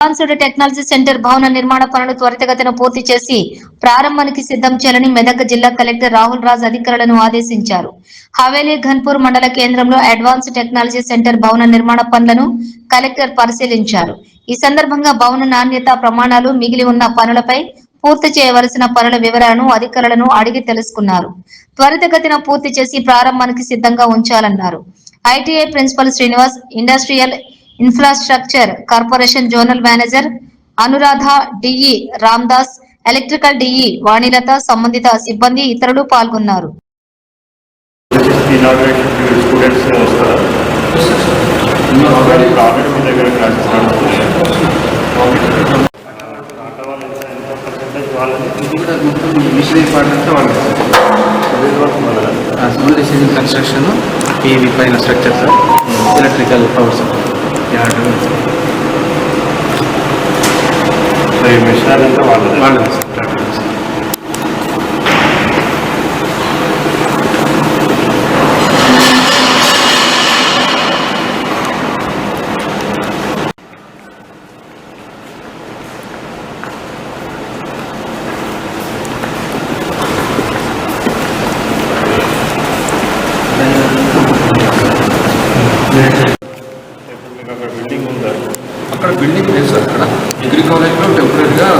Advanced technology centre భవన నిర్మాణ పనులు త్వరితగతిన పూర్తి చేసి ప్రారంభానికి సిద్ధం చేయాలని మెదక్ జిల్లా కలెక్టర్ రాహుల్ రాజ్ అధికారులను ఆదేశించారు. హవేలీ ఘన్పూర్ మండల కేంద్రంలో అడ్వాన్స్ టెక్నాలజీ సెంటర్ భవన నిర్మాణ పనులను కలెక్టర్ పరిశీలించారు. ఈ సందర్భంగా భవన నాణ్యత ప్రమాణాలు మిగిలి ఉన్న పనులపై పూర్తి చేయవలసిన పనుల వివరాలను అధికారులను అడిగి తెలుసుకున్నారు. త్వరితగతిన పూర్తి చేసి ప్రారంభానికి సిద్ధంగా ఉంచాలన్నారు. ITI principal Srinivas industrial infrastructure corporation zonal manager Anuradha DE Ramdas electrical DE Vanilatha సంబంధిత సిబ్బంది ఇతరులు పాల్గొన్నారు. కన్స్ట్రక్షన్ పీవీ పైన structures electrical power supply so ఈ మిషనరీ అంతా వాళ్ళది. వాళ్ళది. Sir tractors. అక్కడ బిల్డింగ్ అక్కడ లేదు సార్ అక్కడ. డిగ్రీ కాలేజ్లో టెంపరీగా